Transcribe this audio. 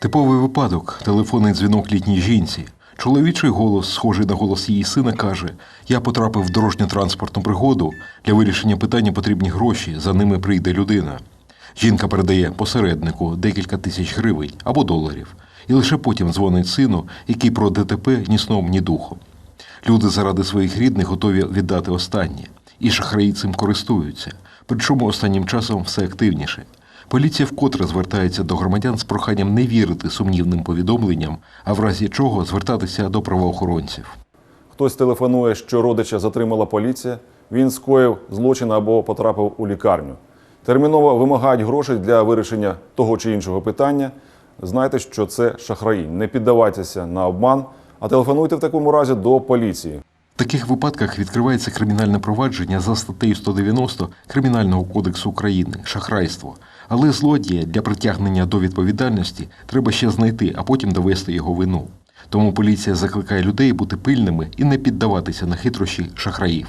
Типовий випадок телефонний дзвінок літній жінці. Чоловічий голос, схожий на голос її сина, каже: Я потрапив в дорожньо-транспортну пригоду. Для вирішення питання потрібні гроші, за ними прийде людина. Жінка передає посереднику декілька тисяч гривень або доларів, і лише потім дзвонить сину, який про ДТП ні сном, ні духом. Люди заради своїх рідних готові віддати останнє, і шахраї цим користуються. Причому останнім часом все активніше. Поліція вкотре звертається до громадян з проханням не вірити сумнівним повідомленням, а в разі чого звертатися до правоохоронців. Хтось телефонує, що родича затримала поліція, він скоїв злочин або потрапив у лікарню. Терміново вимагають грошей для вирішення того чи іншого питання. Знайте, що це шахраї. Не піддавайтеся на обман, а телефонуйте в такому разі до поліції. Таких випадках відкривається кримінальне провадження за статтею 190 Кримінального кодексу України шахрайство. Але злодія для притягнення до відповідальності треба ще знайти, а потім довести його вину. Тому поліція закликає людей бути пильними і не піддаватися на хитрощі шахраїв.